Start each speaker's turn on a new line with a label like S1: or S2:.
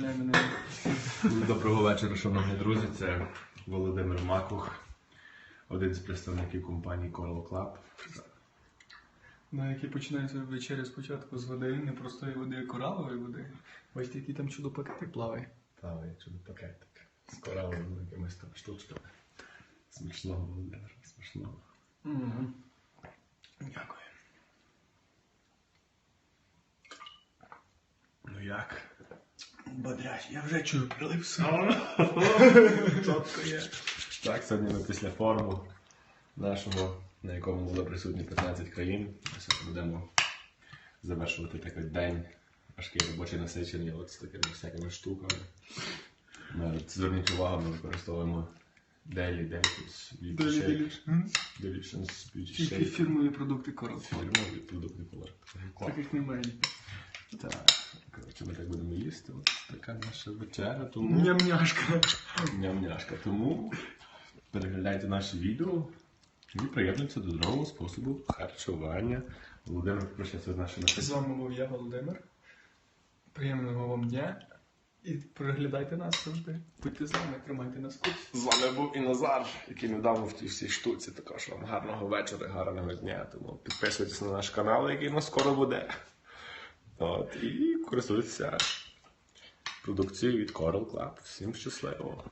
S1: на неї.
S2: Доброго вечора, шановні друзі. Це Володимир Макух, один з представників компанії Coral Club.
S1: На який починається вечеря спочатку з води, не простої води, а коралової води. Бачите, який там чудо пакети плаває.
S2: Та чудо пакетик. З кораловими якимись там штучками. Смішного, Володимир, смішного.
S1: Угу. Дякую.
S2: Ну як?
S1: Бодряч, я вже чую прилив
S2: Чітко. Так, сьогодні ми після форуму нашого, на якому було присутні 15 країн. Ми сьогодні будемо завершувати такий день важкий робочий насичений от з такими всякими штуками. Ми, Зверніть увагу, ми використовуємо Daily Delicious Beauty
S1: Далі
S2: Shake. Delicious Beauty
S1: Тільки фірмові продукти корал.
S2: Фірмові продукти колор.
S1: Таких немає.
S2: Так, коротше, ми так будемо їсти. Ось така наша вечеря, тому...
S1: Ням-няшка.
S2: Ням-няшка. Тому переглядайте наші відео і приєднуйтеся до здорового способу харчування. Володимир прощається з нашими
S1: З вами був я, Володимир. Приємного вам дня. І переглядайте нас завжди. Будьте з нами, тримайте нас в курсі.
S2: З вами був і Назар, який недавно в тій всій штуці. Також вам гарного вечора, гарного дня. Тому підписуйтесь на наш канал, який у нас скоро буде. От, і користуйтеся продукцією від Coral Club. Всім щасливо!